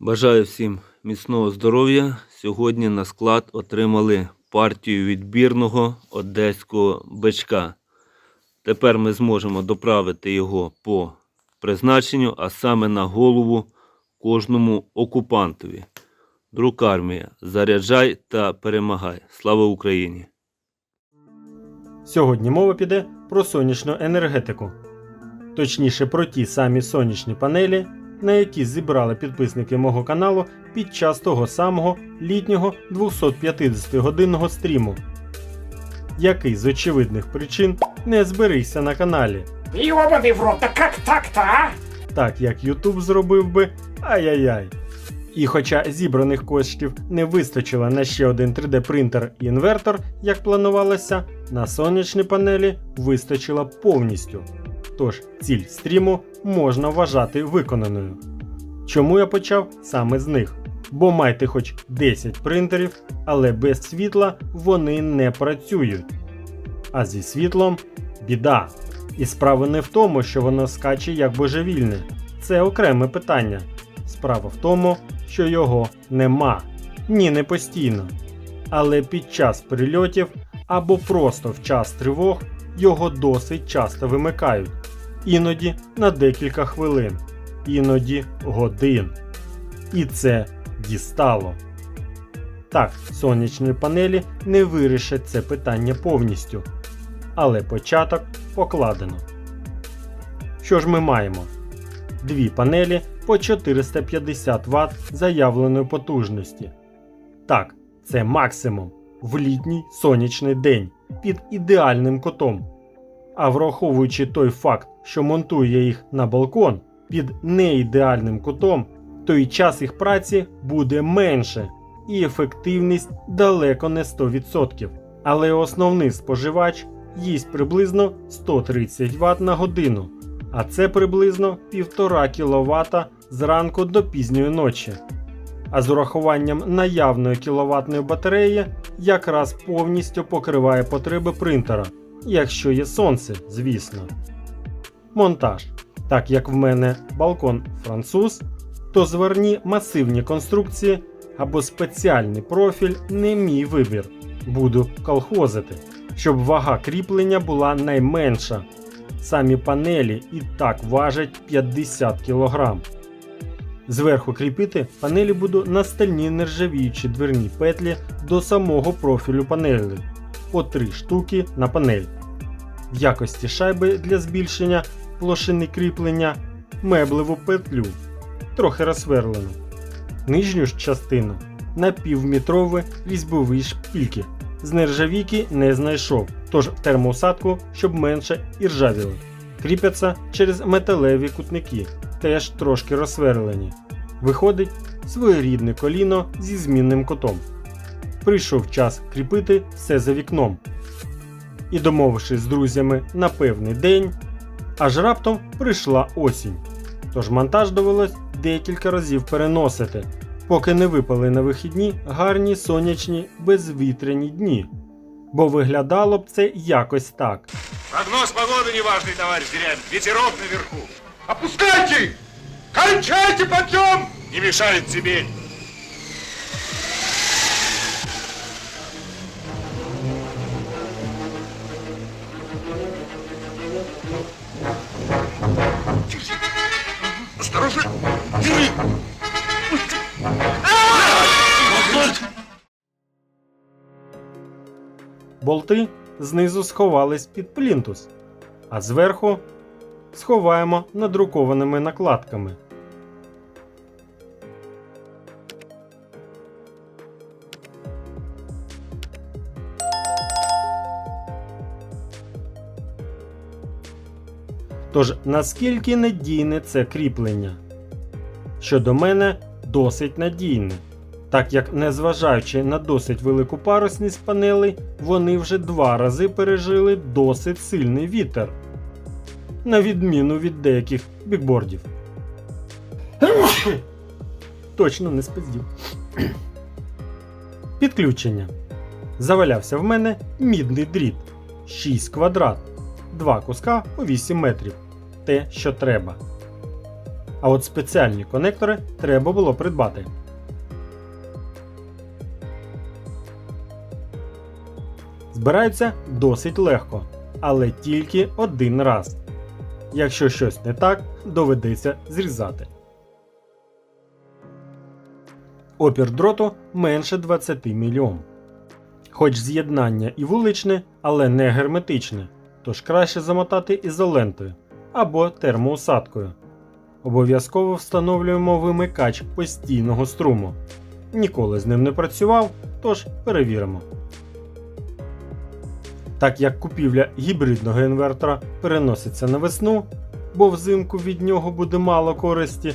Бажаю всім міцного здоров'я. Сьогодні на склад отримали партію відбірного одеського бичка. Тепер ми зможемо доправити його по призначенню, а саме на голову кожному окупантові. Друкармія, заряджай та перемагай. Слава Україні! Сьогодні мова піде про сонячну енергетику. Точніше про ті самі сонячні панелі, на які зібрали підписники мого каналу під час того самого літнього 250-годинного стріму, який з очевидних причин не зберігся на каналі, Ёбаный в рот, да как так-то, а? так як YouTube зробив би ай-яй-яй. І хоча зібраних коштів не вистачило на ще один 3D принтер і інвертор, як планувалося, на сонячні панелі вистачило повністю. Тож ціль стріму можна вважати виконаною. Чому я почав саме з них? Бо майте хоч 10 принтерів, але без світла вони не працюють. А зі світлом біда. І справа не в тому, що воно скаче як божевільне. Це окреме питання. Справа в тому, що його нема. Ні, не постійно. Але під час прильотів або просто в час тривог його досить часто вимикають. Іноді на декілька хвилин, іноді годин. І це дістало. Так, сонячні панелі не вирішать це питання повністю. Але початок покладено. Що ж ми маємо? Дві панелі по 450 Вт заявленої потужності. Так, це максимум в літній сонячний день під ідеальним кутом. А враховуючи той факт, що монтую я їх на балкон під неідеальним кутом, то і час їх праці буде менше, і ефективність далеко не 100%. Але основний споживач їсть приблизно 130 Вт на годину, а це приблизно 1,5 кВт зранку до пізньої ночі. А з урахуванням наявної кіловатної батареї якраз повністю покриває потреби принтера, якщо є сонце, звісно. Монтаж. Так як в мене балкон француз, то зверні масивні конструкції або спеціальний профіль не мій вибір. Буду колхозити, щоб вага кріплення була найменша. Самі панелі і так важать 50 кг. Зверху кріпити панелі буду на стальні нержавіючі дверні петлі до самого профілю панелі по 3 штуки на панель. В якості шайби для збільшення площини кріплення меблеву петлю, трохи розсверлену. Нижню ж частину на півметрові різьбові шпильки. З нержавійки не знайшов, тож термоусадку, щоб менше і ржавіли. Кріпяться через металеві кутники, теж трошки розсверлені. Виходить своєрідне коліно зі змінним кутом. Прийшов час кріпити все за вікном. І домовившись з друзями на певний день, аж раптом прийшла осінь. Тож монтаж довелось декілька разів переносити, поки не випали на вихідні гарні сонячні безвітряні дні. Бо виглядало б це якось так. Прогноз погоды неважный, товарищ Дерябин. Ветерок наверху. Опускайте! Кончайте подъем! Не мешает тебе. Осторожно! Держи! Болти знизу сховались під плінтус, а зверху сховаємо надрукованими накладками. Тож наскільки надійне це кріплення? Щодо мене, досить надійне так як, незважаючи на досить велику парусність панелей, вони вже два рази пережили досить сильний вітер, на відміну від деяких бікбордів. Точно не спиздів. Підключення. Завалявся в мене мідний дріт 6 квадрат, два куска по 8 метрів. Те, що треба. А от спеціальні конектори треба було придбати. Збираються досить легко, але тільки один раз. Якщо щось не так, доведеться зрізати. Опір дроту менше 20 мільйон. Хоч з'єднання і вуличне, але не герметичне, тож краще замотати ізолентою або термоусадкою. Обов'язково встановлюємо вимикач постійного струму. Ніколи з ним не працював, тож перевіримо. Так як купівля гібридного інвертора переноситься на весну, бо взимку від нього буде мало користі,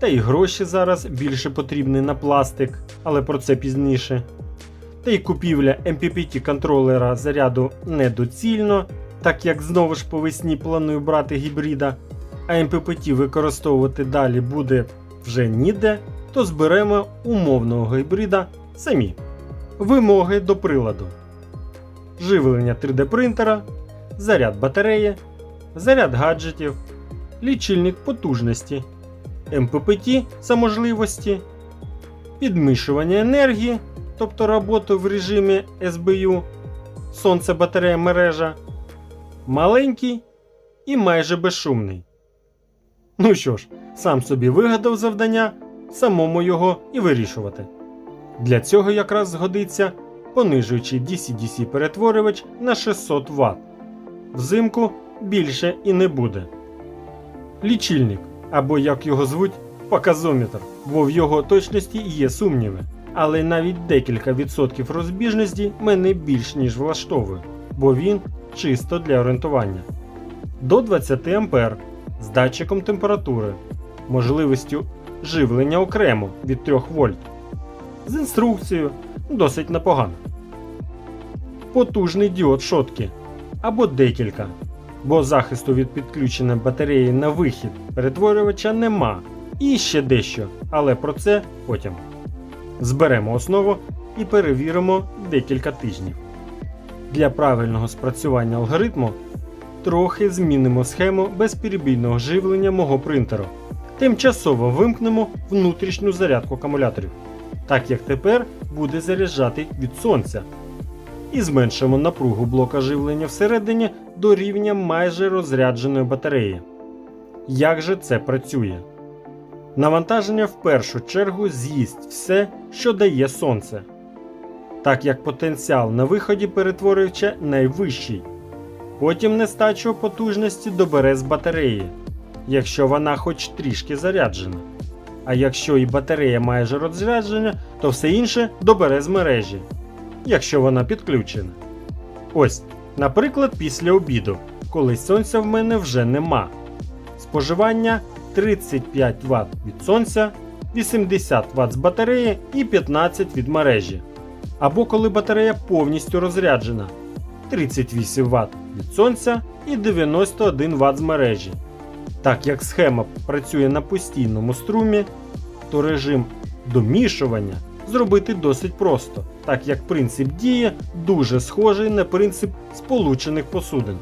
та й гроші зараз більше потрібні на пластик, але про це пізніше. Та й купівля MPPT контролера заряду недоцільно, так як знову ж по весні планую брати гібрида, а MPPT використовувати далі буде вже ніде, то зберемо умовного гібрида самі. Вимоги до приладу: живлення 3D принтера, заряд батареї, заряд гаджетів, лічильник потужності, MPPT за можливості, підмішування енергії, тобто роботу в режимі SBU, сонце батарея мережа, маленький і майже безшумний. Ну що ж, сам собі вигадав завдання, самому його і вирішувати. Для цього якраз згодиться понижуючий DC-DC перетворювач на 600 Вт. Взимку більше і не буде. Лічильник, або як його звуть, показометр, бо в його точності є сумніви. Але навіть декілька відсотків розбіжності мене більш ніж влаштовує, бо він чисто для орієнтування. До 20 А з датчиком температури, можливістю живлення окремо від 3 вольт, з інструкцією досить непогано. Потужний діод шотки або декілька, бо захисту від підключення батареї на вихід перетворювача нема. І ще дещо, але про це потім. Зберемо основу і перевіримо декілька тижнів. Для правильного спрацювання алгоритму трохи змінимо схему безперебійного живлення мого принтеру. Тимчасово вимкнемо внутрішню зарядку акумуляторів, так як тепер буде заряджати від сонця. І зменшимо напругу блока живлення всередині до рівня майже розрядженої батареї. Як же це працює? Навантаження в першу чергу з'їсть все, що дає сонце, так як потенціал на виході перетворювача найвищий. Потім нестачу потужності добере з батареї, якщо вона хоч трішки заряджена. А якщо і батарея майже розряджена, то все інше добере з мережі, якщо вона підключена. Ось, наприклад, після обіду, коли сонця в мене вже нема. Споживання 35 Вт від сонця, 80 Вт з батареї і 15 від мережі. Або коли батарея повністю розряджена 38 Вт від сонця і 91 Вт з мережі. Так як схема працює на постійному струмі, то режим домішування зробити досить просто, так як принцип дії дуже схожий на принцип сполучених посудин.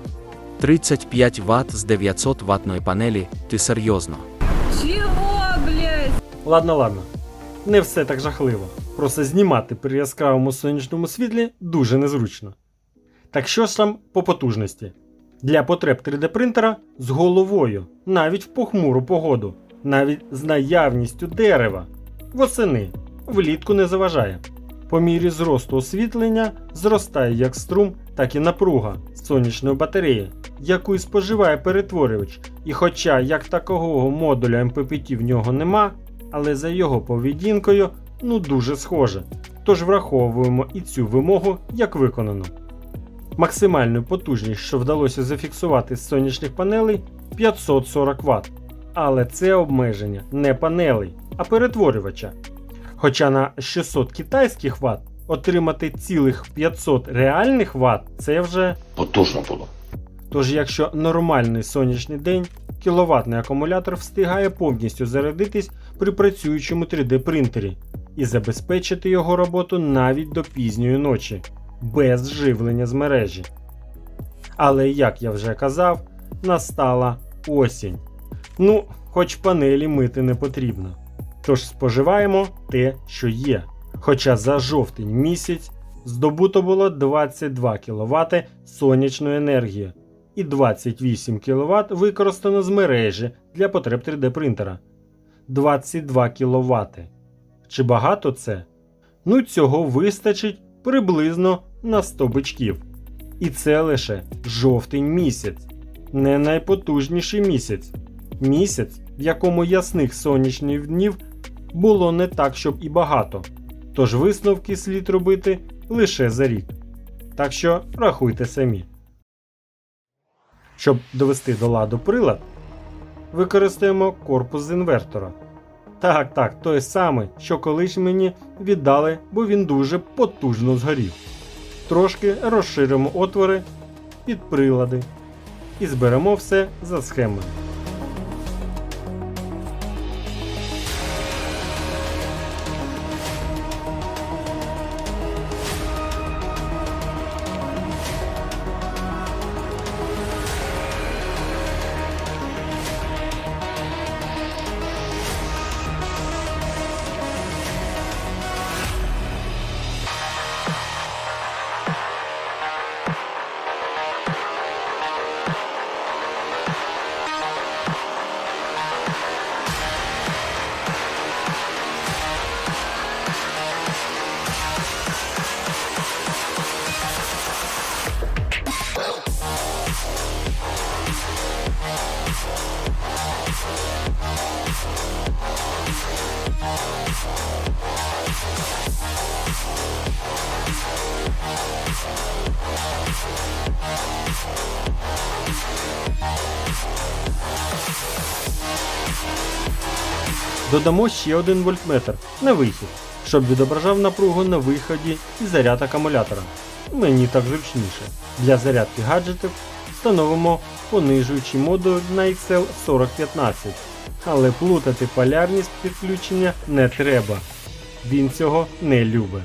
35 Вт з 900 ватної панелі. Ти серйозно? Чего, блядь? Ладно, ладно. Не все так жахливо. Просто знімати при яскравому сонячному світлі дуже незручно. Так що ж там по потужності? Для потреб 3D принтера з головою, навіть в похмуру погоду, навіть з наявністю дерева. Восени влітку не заважає. По мірі зросту освітлення зростає як струм, так і напруга сонячної батареї, яку і споживає перетворювач. І хоча як такого модуля MPPT в нього нема, але за його поведінкою ну дуже схоже. Тож враховуємо і цю вимогу як виконану. Максимальну потужність, що вдалося зафіксувати з сонячних панелей 540 Вт. Але це обмеження не панелей, а перетворювача. Хоча на 600 китайських Вт отримати цілих 500 реальних Вт це вже Потужно було. Тож, якщо нормальний сонячний день, кіловатний акумулятор встигає повністю зарядитись при працюючому 3D принтері і забезпечити його роботу навіть до пізньої ночі, без живлення з мережі. Але як я вже казав, настала осінь. Ну, хоч панелі мити не потрібно. Тож споживаємо те, що є. Хоча за жовтень місяць здобуто було 22 кВт сонячної енергії і 28 кВт використано з мережі для потреб 3D принтера. 22 кВт. Чи багато це? Ну, цього вистачить приблизно на 100 бичків. І це лише жовтень місяць, не найпотужніший місяць. Місяць, в якому ясних сонячних днів було не так, щоб і багато. Тож висновки слід робити лише за рік. Так що рахуйте самі. Щоб довести до ладу прилад, використаємо корпус з інвертора. Так, так, той самий, що колись мені віддали, бо він дуже потужно згорів. Трошки розширимо отвори під прилади і зберемо все за схемою. Додамо ще один вольтметр на вихід, щоб відображав напругу на виході і заряд акумулятора. Мені так зручніше. Для зарядки гаджетів встановимо понижуючий модуль на XL4015. Але плутати полярність підключення не треба. Він цього не любить.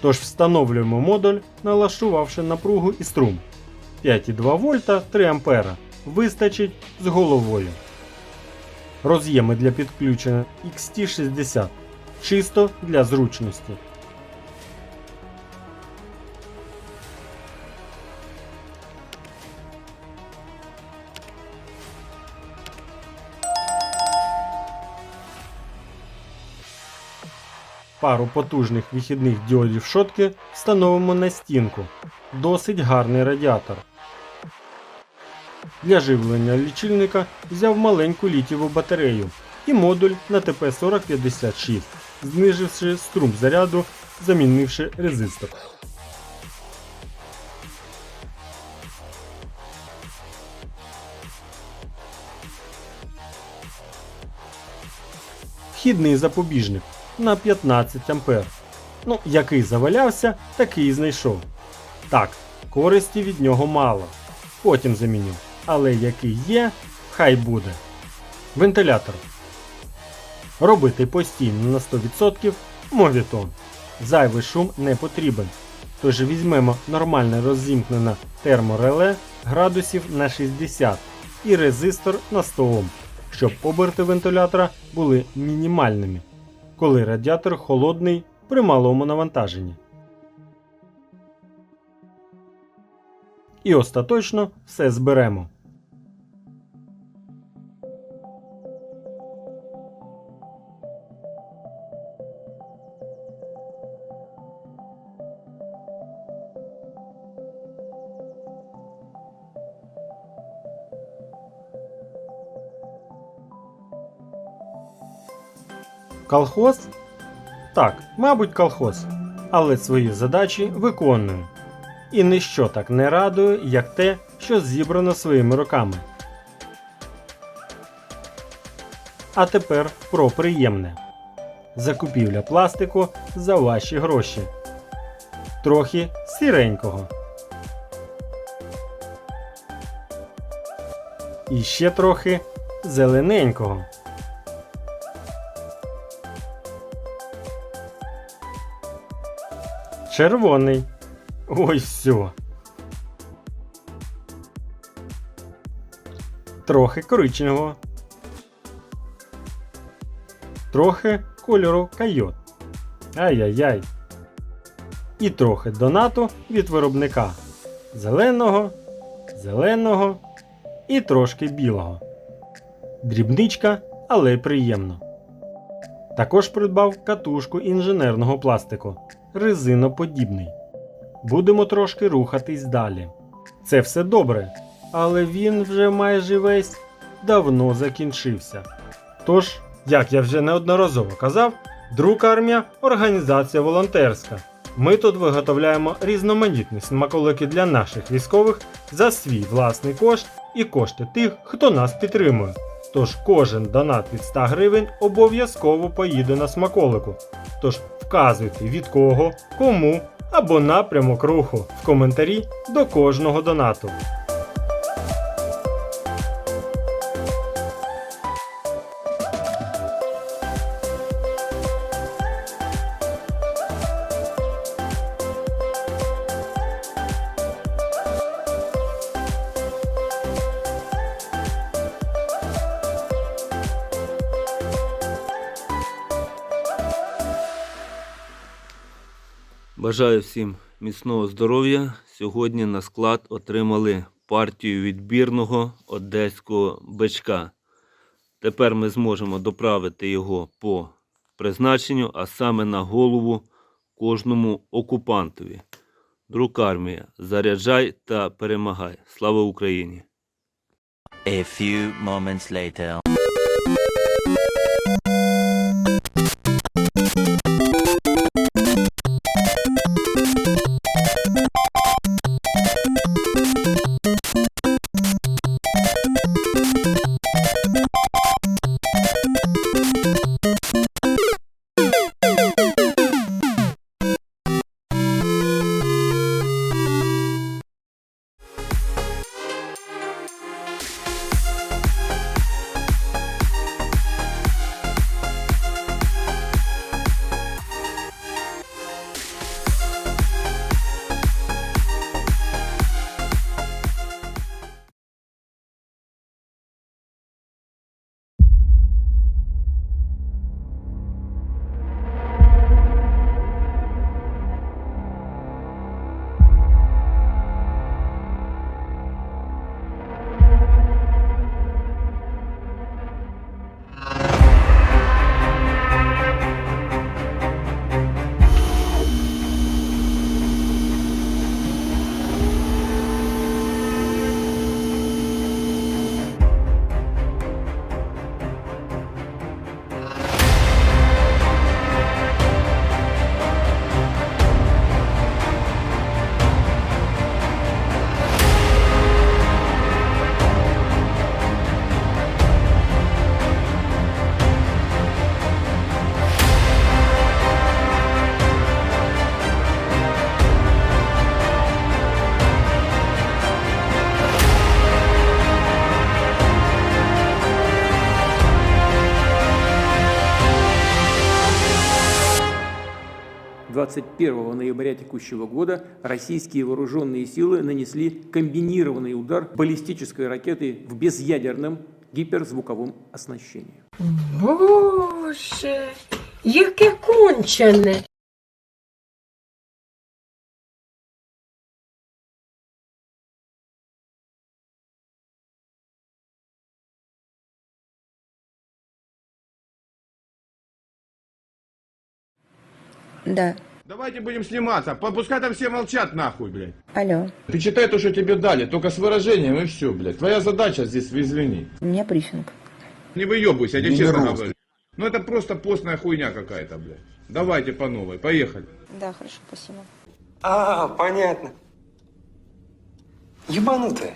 Тож встановлюємо модуль, налаштувавши напругу і струм. 5,2 вольта 3 ампера. Вистачить з головою. Роз'єми для підключення XT60. Чисто для зручності. Пару потужних вихідних діодів шотки встановимо на стінку. Досить гарний радіатор. Для живлення лічильника взяв маленьку літіву батарею і модуль на ТП4056, зниживши струм заряду, замінивши резистор. Вхідний запобіжник на 15 ампер. Ну, який завалявся, такий і знайшов. Так, користі від нього мало. Потім заміню. Але який є, хай буде. Вентилятор. Робити постійно на 100% мовітон. Зайвий шум не потрібен. Тож візьмемо нормальне розімкнене термореле градусів на 60 і резистор на 100 Ом, щоб оберти вентилятора були мінімальними, коли радіатор холодний при малому навантаженні. І остаточно все зберемо. Колхоз? Так, мабуть, колхоз. Але свої задачі виконую. І ніщо так не радує, як те, що зібрано своїми руками. А тепер про приємне. Закупівля пластику за ваші гроші. Трохи сіренького. І ще трохи зелененького. Червоний. Ой, все. Трохи коричневого. Трохи кольору койот. Ай-яй-яй. І трохи донату від виробника. Зеленого, зеленого і трошки білого. Дрібничка, але приємно. Також придбав катушку інженерного пластику, резиноподібний. Будемо трошки рухатись далі. Це все добре, але він вже майже весь давно закінчився. Тож, як я вже неодноразово казав, друк армія організація волонтерська. Ми тут виготовляємо різноманітні смаколики для наших військових за свій власний кошт і кошти тих, хто нас підтримує. Тож кожен донат від 100 гривень обов'язково поїде на смаколику. Тож вказуйте від кого, кому або напрямок руху в коментарі до кожного донату. Бажаю всім міцного здоров'я. Сьогодні на склад отримали партію відбірного одеського бичка. Тепер ми зможемо доправити його по призначенню, а саме на голову кожному окупантові. Друг армія, заряджай та перемагай. Слава Україні! A few moments later. Двадцать первого ноября текущего года российские вооруженные силы нанесли комбинированный удар баллистической ракеты в безъядерном гиперзвуковом оснащении. Боже, яке кончене. Да. Давайте будем сниматься. Пускай там все молчат нахуй, блядь. Алло. Ты читай то, что тебе дали, только с выражением и все, блядь. Твоя задача здесь, извини. У меня брифинг. Не выебывайся, я тебе честно говорю. Ну это просто постная хуйня какая-то, блядь. Давайте по новой, поехали. Да, хорошо, спасибо. А, понятно. Ебанутая.